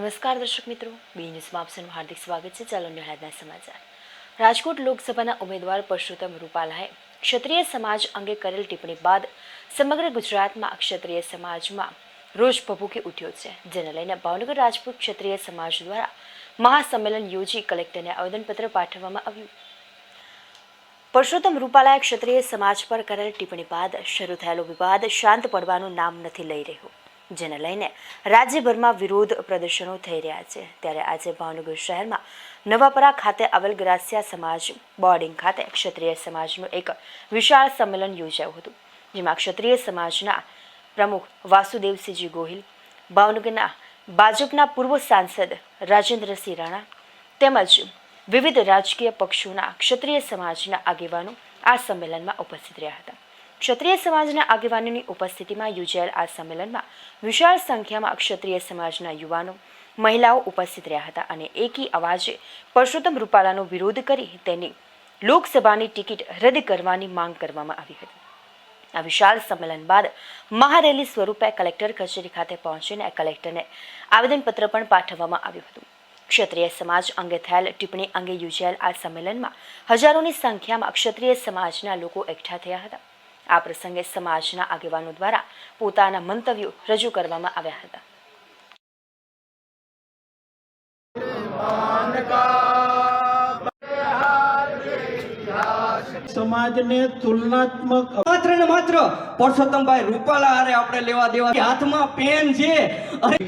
નમસ્કાર દર્શક મિત્રો. બી ન્યૂઝમાં આપસનું હાર્દિક સ્વાગત છે. ચાલો નિહાળના સમાચાર. રાજકોટ લોકસભાના ઉમેદવાર પરસોત્તમ રૂપાલાએ ક્ષત્રિય સમાજ અંગે કરેલ ટિપ્પણી બાદ સમગ્ર ગુજરાતમાં ક્ષત્રિય સમાજમાં રોષ ભભૂકી ઉઠ્યો છે. જેને લઈને ભાવનગર રાજપૂત ક્ષત્રિય સમાજ દ્વારા મહાસંમેલન યોજી કલેક્ટરને આવેદનપત્ર પાઠવવામાં આવ્યું. પરસોત્તમ રૂપાલાએ ક્ષત્રિય સમાજ પર કરેલ ટિપ્પણી બાદ શરૂ થયેલો વિવાદ શાંત પડવાનું નામ નથી લઈ રહ્યો. જેને લઈને રાજ્યભરમાં વિરોધ પ્રદર્શનો થઈ રહ્યા છે. ત્યારે આજે ભાવનગર શહેરમાં નવાપરા ખાતે આવેલ ગ્રાસિયા સમાજ બોર્ડિંગ ખાતે ક્ષત્રિય સમાજનું એક વિશાળ સંમેલન યોજાયું હતું, જેમાં ક્ષત્રિય સમાજના પ્રમુખ વાસુદેવસિંહજી ગોહિલ, ભાવનગરના ભાજપના પૂર્વ સાંસદ રાજેન્દ્રસિંહ રાણા તેમજ વિવિધ રાજકીય પક્ષોના ક્ષત્રિય સમાજના આગેવાનો આ સંમેલનમાં ઉપસ્થિત રહ્યા હતા. ક્ષત્રિય સમાજના આગેવાનોની ઉપસ્થિતિમાં યોજાયેલ આ સંમેલનમાં વિશાળ સંખ્યામાં ક્ષત્રિય સમાજના યુવાનો, મહિલાઓ ઉપસ્થિત રહ્યા હતા અને એકી અવાજે પરસોત્તમ રૂપાલાનો વિરોધ કરી તેની લોકસભાની ટિકિટ રદ કરવાની માંગ કરવામાં આવી હતી. આ વિશાળ સંમેલન બાદ મહારેલી સ્વરૂપે કલેક્ટર કચેરી ખાતે પહોંચીને કલેક્ટરને આવેદનપત્ર પણ પાઠવવામાં આવ્યું હતું. ક્ષત્રિય સમાજ અંગે થયેલ ટિપ્પણી અંગે યોજાયેલ આ સંમેલનમાં હજારોની સંખ્યામાં ક્ષત્રિય સમાજના લોકો એકઠા થયા હતા. આ પ્રસંગે સમાજના આગેવાનો દ્વારા પોતાના મંતવ્યો રજૂ કરવામાં આવ્યા હતા. સમાજને તુલનાત્મક માત્ર ને માત્ર પરસોત્તમભાઈ રૂપાલા આરે આપણે લેવા દેવા. હાથમાં પેન છે.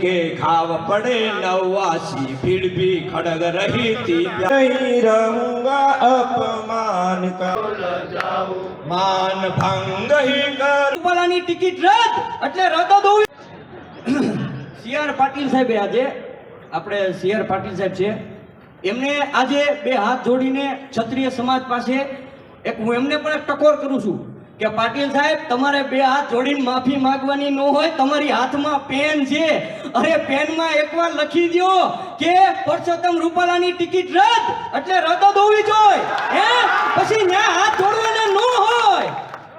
કે ખાવ પડે નવાસી ભીડ ભી ખડગ રહી તી રહી રહુંગા અપ માન કર. માન ટિકિટ રદ! એટલે રદ જ સીઆર પાટીલ સાહેબ આજે, આપણે સીઆર પાટીલ સાહેબ છે, એમને આજે બે હાથ જોડીને ક્ષત્રિય સમાજ પાસે એક હું એમને પણ ટકોર કરું છું. કે પાટીલ સાહેબ, તમારે બે હાથ જોડીને માફી માંગવાની ન હોય, તમારી હાથમાં પેન છે. અરે પેનમાં એકવાર લખી દ્યો કે પરસોત્તમ રૂપાલાની ટિકિટ રદ. એટલે રદ જ હોવી જોઈએ. હે? પછી ન્યા હાથ જોડવાના ન હોય.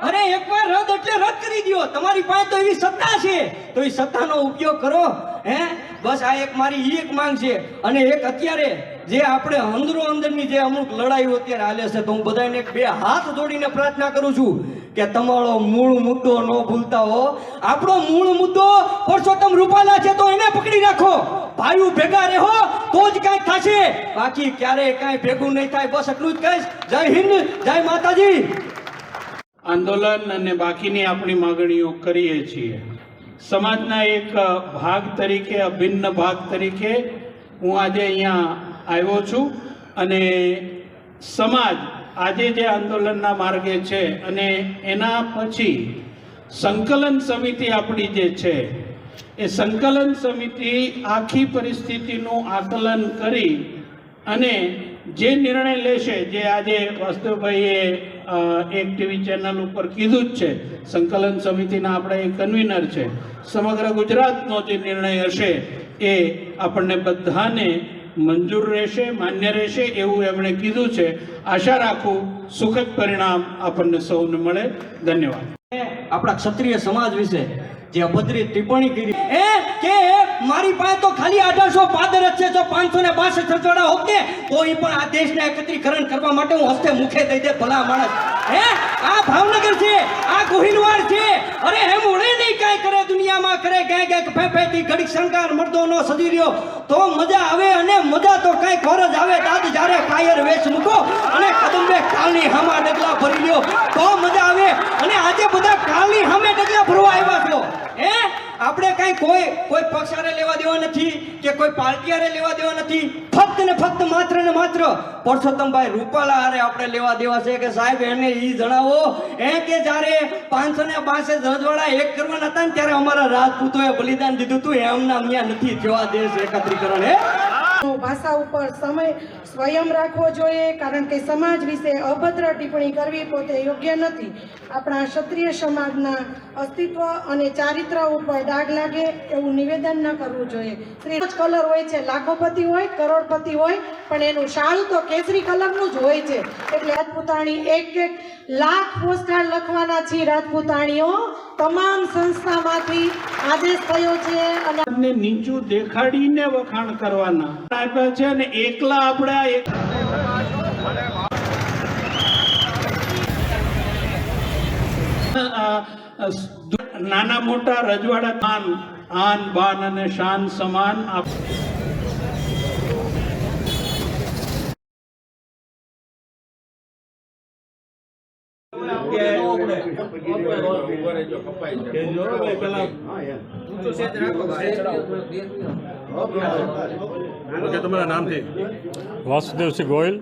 અરે એકવાર રદ એટલે રદ કરી દો તમારી પાસે તો એવી સત્તા છે. તો એ સત્તાનો ઉપયોગ કરો. હે? બસ આ એક મારી એક માંગ છે. અને એક અત્યારે જે આપણે અંદરો અંદરની જે અમુક લડાઈઓ અત્યારે હાલે છે, તો હું બધાને બે હાથ જોડીને પ્રાર્થના કરું છું કે તમારો મૂળ મુદ્દો ન ભૂલતા હો. આપણો મૂળ મુદ્દો પરસોત્તમ રૂપાલા છે, તો એને પકડી રાખો. ભાઈઓ ભેગા રહો, તો જ કાંઈ થશે. બાકી ક્યારેય કાંઈ ભેગું નહીં થાય, બસ એટલું જ કહીશ. જય હિન્દ, જય માતાજી. આંદોલન અને બાકીની આપણી માગણીઓ કરીએ છીએ. સમાજના એક ભાગ તરીકે, અભિન્ન ભાગ તરીકે હું આજે અહીંયા આવ્યો છું અને સમાજ આજે જે આંદોલનના માર્ગે છે અને એના પછી સંકલન સમિતિ આપણી જે છે, એ સંકલન સમિતિ આખી પરિસ્થિતિનું આકલન કરી અને જે નિર્ણય લેશે, જે આજે વાસ્તવભાઈએ એક ટીવી ચેનલ ઉપર કીધું જ છે, સંકલન સમિતિના આપણે એક કન્વીનર છે. સમગ્ર ગુજરાતનો જે નિર્ણય હશે, એ આપણને બધાને મંજૂર રહેશે, માન્ય રહેશે એવું એમણે કીધું છે. આશા રાખું સુખદ પરિણામ આપણને સૌને મળે. ધન્યવાદ. આપણા ક્ષત્રિય સમાજ વિશે જે અભદ્રી ટિપ્પણી કરી એ કે મારી પાસે તો ખાલી અઢારસો પાદર જ છે, જો પાંચસો ને બાસઠ રજવાડા હોત ને તો ઈ પણ આ દેશને એકત્રીકરણ કરવા માટે હું હસ્તે મુખે દઈ દે ભલા માણસ. હે? આ ભાવનગર છે આ ગોહિલવાડ છે અરે એમ ઉડે નહીં કાંઈ કરે દુનિયામાં કરે ક્યાંય ક્યાંક ફે ફે ઘડીક શંકાર મળતો નો સજી રહ્યો, તો મજા આવે અને મજા તો કઈ ખોર જ આવે. દાદ જ્યારે કાયર વેશ મૂકો અને કદંબે કાલની હામા ડગલા ભરી લ્યો. તો મજા આવે. અને આજે બધા કાલની હામે ડગલા ભરવા આવ્યા છો. હે? આપણે કાંઈ કોઈ કોઈ પક્ષ હારે લેવા દેવા નથી કે કોઈ પાર્ટી લેવા દેવા નથી. ફક્ત ને ફક્ત માત્ર ને માત્ર પરસોત્તમભાઈ રૂપાલા હારે આપણે લેવા દેવા છે કે સાહેબ, એને એ જણાવો. એ કે જ્યારે પાંચસો ને બાસઠ રજવાડા એક કરવાના હતા ને ત્યારે અમારા રાજપૂતોએ બલિદાન દીધું હતું. એમના અહીંયા નથી જોવા દેશ એકત્રીકરણ, હે? ભાષા ઉપર સમય સ્વયં રાખવો જોઈએ, કારણ કે સમાજ વિશે અભદ્ર ટિપ્પણી કરવી પોતે યોગ્ય નથી. આપણા ક્ષત્રિય સમાજના અસ્તિત્વ અને ચારિત્ર ઉપર ડાઘ લાગે એવું નિવેદન ન કરવું જોઈએ. શ્રી કલર હોય છે, લાખોપતિ હોય, કરોડપતિ હોય, પણ એનું શાલ તો કેસરી કલરનું જ હોય છે. એટલે રાજપૂતાણી એક એક લાખ પોસ્ટકાર્ડ લખવાના છે રાજપૂતાણીઓ. તમામ સંસ્થામાંથી આદેશ થયો છે અને નીચું દેખાડીને વખાણ કરવાના. આપ્યા છે અને એકલા આપણે નાના મોટા રજવાડા આન આન બાન અને શાન સમાન આપ તમારા નામથી? વાસુદેવસિંહ ગોયલ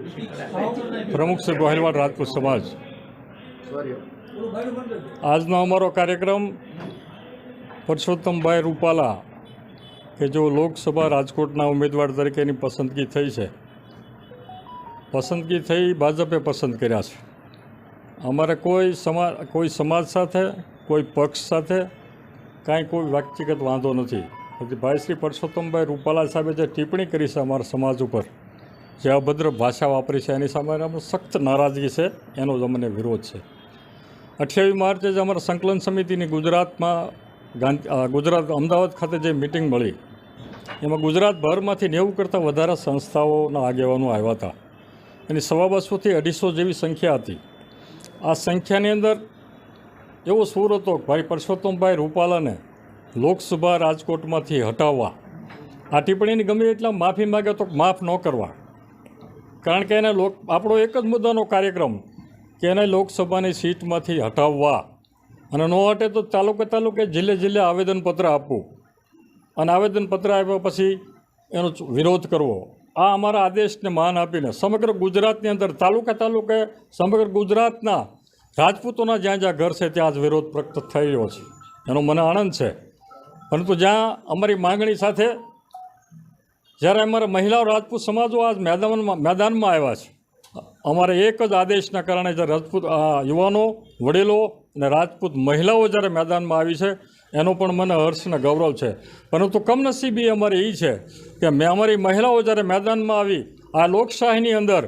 પ્રમુખ શ્રી ગોહિલવાડ રાજપૂત સમાજ. આજનો અમારો કાર્યક્રમ પરસોત્તમભાઈ રૂપાલા, કે જો લોકસભા રાજકોટના ઉમેદવાર તરીકેની પસંદગી થઈ છે. પસંદગી થઈ, ભાજપે પસંદ કર્યા છે. અમારે કોઈ સમા, કોઈ સમાજ સાથે, કોઈ પક્ષ સાથે કાંઈ કોઈ વ્યક્તિગત વાંધો નથી. ભાઈ શ્રી પરસોત્તમભાઈ રૂપાલા સાહેબે જે ટિપ્પણી કરી છે અમારા સમાજ ઉપર, જે અભદ્ર ભાષા વાપરી છે, એની સામે અમે સખ્ત નારાજગી છે, એનો જ અમને વિરોધ છે. અઠ્યાવીસ માર્ચે જે અમારા સંકલન સમિતિની ગુજરાતમાં ગાંધી ગુજરાત અમદાવાદ ખાતે જે મિટિંગ મળી, એમાં ગુજરાતભરમાંથી નેવું કરતાં વધારે સંસ્થાઓના આગેવાનો આવ્યા હતા. એની સવા બસોથી અઢીસો જેવી સંખ્યા હતી. આ સંખ્યાની અંદર એવો સૂર હતો ભાઈ પરસોત્તમભાઈ રૂપાલાને લોકસભા રાજકોટમાંથી હટાવવા. આ ટિપ્પણીની ગમે એટલા માફી માગે તો માફ ન કરવા. કારણ કે એને લોક, આપણો એક જ મુદ્દાનો કાર્યક્રમ કે એને લોકસભાની સીટમાંથી હટાવવા. અને ન હટે તો તાલુકે તાલુકે જિલ્લે જિલ્લે આવેદનપત્ર આપવું. અને આવેદનપત્ર આપ્યા પછી એનો વિરોધ કરવો. આ અમારા આદેશને માન આપીને સમગ્ર ગુજરાતની અંદર તાલુકા તાલુકે સમગ્ર ગુજરાતના રાજપૂતોના જ્યાં જ્યાં ઘર છે ત્યાં જ વિરોધ પ્રગટ થઈ રહ્યો છે. એનો મને આનંદ છે. પરંતુ જ્યાં અમારી માંગણી સાથે જ્યારે અમારા મહિલાઓ રાજપૂત સમાજો આજ મેદાનમાં મેદાનમાં આવ્યા છે, અમારે એક જ આદેશના કારણે જ્યારે રાજપૂત યુવાનો, વડીલો અને રાજપૂત મહિલાઓ જ્યારે મેદાનમાં આવી છે, એનો પણ મને હર્ષ અને ગૌરવ છે. પરંતુ કમનસીબી અમારી એ છે કે મેં અમારી મહિલાઓ જ્યારે મેદાનમાં આવી, આ લોકશાહીની અંદર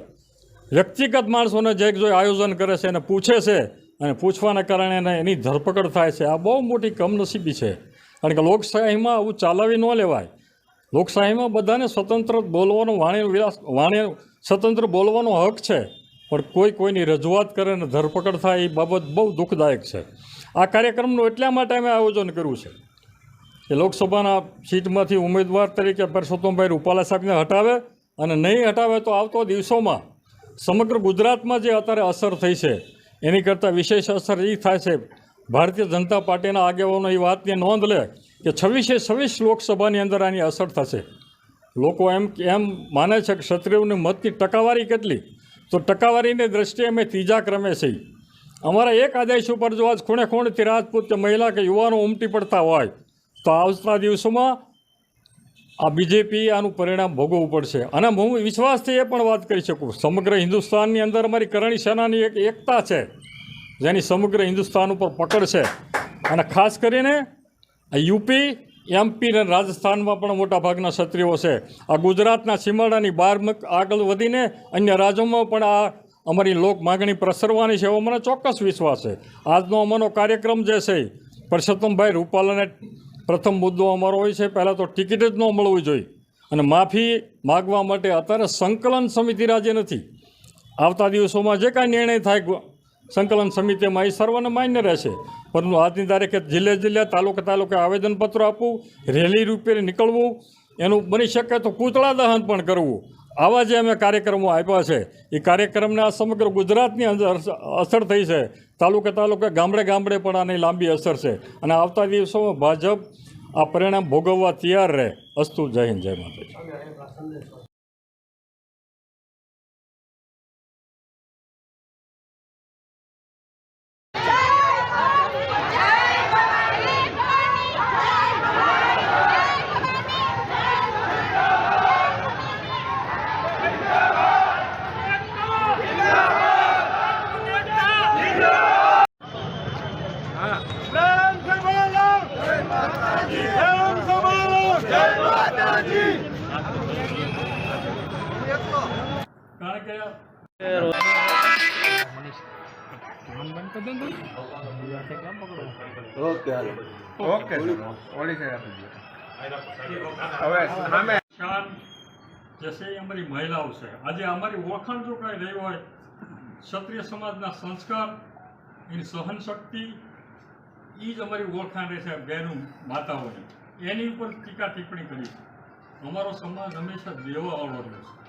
વ્યક્તિગત માણસોને જે જો આયોજન કરે છે, એને પૂછે છે અને પૂછવાના કારણે એની ધરપકડ થાય છે. આ બહુ મોટી કમનસીબી છે. કારણ કે લોકશાહીમાં આવું ચાલાવી ન લેવાય. લોકશાહીમાં બધાને સ્વતંત્ર બોલવાનો વાણી વિલાસ, વાણી, સ્વતંત્ર બોલવાનો હક છે. પણ કોઈ કોઈની રજૂઆત કરે અને ધરપકડ થાય એ બાબત બહુ દુઃખદાયક છે. આ કાર્યક્રમનું એટલા માટે અમે આયોજન કર્યું છે કે લોકસભાના સીટમાંથી ઉમેદવાર તરીકે પરસોત્તમભાઈ રૂપાલા સાહેબને હટાવે અને નહીં હટાવે તો આવતો દિવસોમાં સમગ્ર ગુજરાતમાં જે અત્યારે અસર થઈ છે, એની કરતાં વિશેષ અસર એ થાય છે ભારતીય જનતા પાર્ટીના આગેવાનો એ વાતની નોંધ લે કે છવ્વીસે છવ્વીસ લોકસભાની અંદર આની અસર થશે. લોકો એમ એમ માને છે કે ક્ષત્રિયોની મતની ટકાવારી કેટલી? તો ટકાવારીની દ્રષ્ટિએ અમે ત્રીજા ક્રમે છીએ અમારા એક આદેશ ઉપર જો આજ ખૂણે ખૂણેથી રાજપૂત કે મહિલા કે યુવાનો ઉમટી પડતા હોય, તો આવતા દિવસોમાં આ બીજેપી આનું પરિણામ ભોગવવું પડશે. અને હું વિશ્વાસથી એ પણ વાત કરી શકું. સમગ્ર હિન્દુસ્તાનની અંદર અમારી કરણી સેનાની એક એકતા છે. જેની સમગ્ર હિન્દુસ્તાન ઉપર પકડ છે. અને ખાસ કરીને યુપી, એમપી અને રાજસ્થાનમાં પણ મોટા ભાગના ક્ષત્રિયો છે. આ ગુજરાતના સીમાડાની બહાર આગળ વધીને અન્ય રાજ્યોમાં પણ આ અમારી લોક માગણી પ્રસરવાની છે એવો મને ચોક્કસ વિશ્વાસ છે. આજનો અમારો કાર્યક્રમ જે છે પરસોત્તમભાઈ રૂપાલાને પ્રથમ મુદ્દો અમારો હોય છે. પહેલાં તો ટિકિટ જ ન મળવી જોઈએ. અને માફી માગવા માટે અત્યારે સંકલન સમિતિ રાજ્ય નથી. આવતા દિવસોમાં જે કાંઈ નિર્ણય થાય સંકલન સમિતિમાં એ સર્વને માન્ય રહેશે. પરંતુ આજની તારીખે જિલ્લે જિલ્લે તાલુકે તાલુકે આવેદનપત્ર આપવું, રેલી રૂપે નીકળવું, એનું બની શકે તો પૂતળા દહન પણ કરવું. આવા જે અમે કાર્યક્રમો આપ્યા છે, એ કાર્યક્રમને આ સમગ્ર ગુજરાતની અંદર અસર થઈ છે. તાલુકે તાલુકે ગામડે ગામડે પણ આની લાંબી અસર છે. અને આવતા દિવસોમાં ભાજપ આ પરિણામ ભોગવવા તૈયાર રહે. અસ્તુ જય હિન્દ, જય માતાજી. અમારી મહિલાઓ છે આજે અમારી ઓળખાણ જો કાંઈ રહી હોય ક્ષત્રિય સમાજના સંસ્કાર એની સહન શક્તિ એ જ અમારી ઓળખાણ રહેશે બહેનું માતાઓની. એની ઉપર ટીકા ટિપ્પણી કરી. અમારો સમાજ હંમેશા દેવા વાળો રહ્યો છે.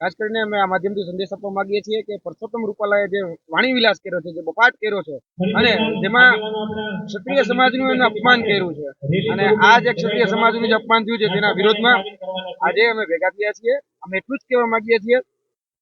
ખાસ કરીને અમે આ માધ્યમથી સંદેશ આપવા માંગીએ છીએ કે પરસોત્તમ રૂપાલાએ જે વાણી વિલાસ કર્યો છે જે બપાટ કર્યો છે અને જેમાં ક્ષત્રિય સમાજનું એને અપમાન કર્યું છે. અને આ જે ક્ષત્રિય સમાજનું જે અપમાન થયું છે તેના વિરોધમાં આજે અમે ભેગા થયા છીએ. અમે એટલું જ કહેવા માંગીએ છીએ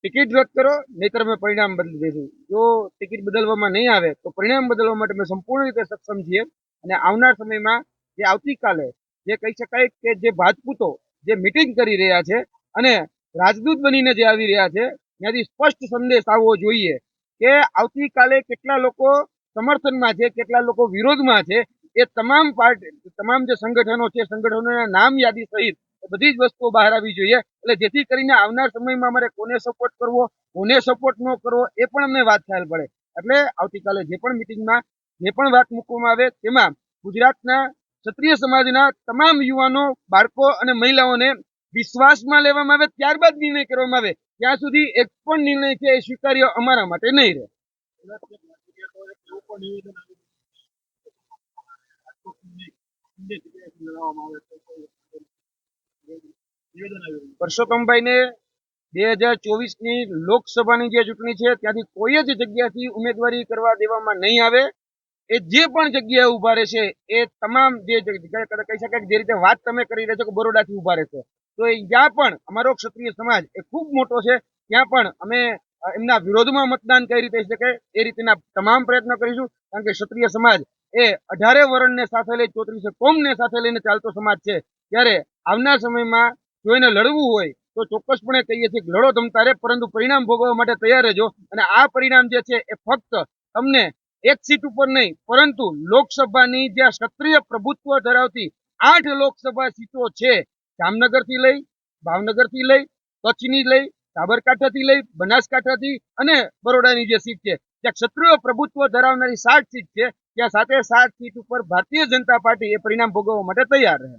ટિકિટ રદ કરો નહીતર અમે પરિણામ બદલી દઈશું. જો ટિકિટ બદલવામાં નહીં આવે તો પરિણામ બદલવા માટે અમે સંપૂર્ણ રીતે સક્ષમ છીએ. અને આવનાર સમયમાં જે આવતીકાલે જે કહી શકાય કે જે રાજપૂતો જે મિટિંગ કરી રહ્યા છે અને રાજદૂત બનીને જે આવી રહ્યા છે, ત્યાંથી સ્પષ્ટ સંદેશ આવવો જોઈએ કે આવતીકાલે કેટલા લોકો સમર્થનમાં છે, કેટલા લોકો વિરોધમાં છે, એ તમામ પાર્ટી તમામ જે સંગઠનો છે, સંગઠનોના નામ યાદી સહિત બધી જ વસ્તુઓ બહાર આવવી જોઈએ. એટલે જેથી કરીને આવનાર સમયમાં અમારે કોને સપોર્ટ કરવો, કોને સપોર્ટ ન કરવો, એ પણ અમને વાત ખ્યાલ પડે. એટલે આવતીકાલે જે પણ મિટિંગમાં જે પણ વાત મૂકવામાં આવે, તેમાં ગુજરાતના ક્ષત્રિય સમાજના તમામ યુવાનો, બાળકો અને મહિલાઓને વિશ્વાસમાં લેવામાં આવે, ત્યારબાદ નિર્ણય કરવામાં આવે. ત્યાં સુધી એક પણ નિર્ણય છે એ સ્વીકાર્ય અમારા માટે નહીં રહે. પરસોત્તમભાઈને બે હજાર ચોવીસની લોકસભાની જે ચૂંટણી છે, ત્યાંથી કોઈ જ જગ્યાથી ઉમેદવારી કરવા દેવામાં નહીં આવે. એ જે પણ જગ્યાએ ઊભા રહેશે, એ તમામ જે કહી શકાય જે રીતે વાત તમે કરી રહ્યા છો કે બરોડાથી ઊભા રહેશે. તો ત્યાં પણ અમારો ક્ષત્રિય સમાજ એ ખૂબ મોટો છે, ત્યાં પણ અમે એમના વિરોધમાં મતદાન કઈ રીતે શકે એ રીતના તમામ પ્રયત્ન કરીશું. કારણ કે ક્ષત્રિય સમાજ એ અઢારે વર્ણને સાથે લઈ, ચોત્રીસે કોમને સાથે લઈને ચાલતો સમાજ છે. ત્યારે આવનાર સમયમાં જો એને લડવું હોય, તો ચોક્કસપણે કહીએ છીએ લડો ધમતા રહે પરંતુ પરિણામ ભોગવવા માટે તૈયાર રહેજો. અને આ પરિણામ જે છે એ ફક્ત તમને એક સીટ ઉપર નહીં, પરંતુ લોકસભાની જ્યાં ક્ષત્રિય પ્રભુત્વ ધરાવતી આઠ લોકસભા સીટો છે જામનગરથી લઈ, ભાવનગરથી લઈ, કચ્છની લઈ, સાબરકાંઠાથી લઈ, બનાસકાંઠાથી અને બરોડાની જે સીટ છે, ત્યાં ક્ષત્રિય પ્રભુત્વ ધરાવનારી સાત સીટ છે, ત્યાં સાથે સાત સીટ ઉપર ભારતીય જનતા પાર્ટી એ પરિણામ ભોગવવા માટે તૈયાર રહે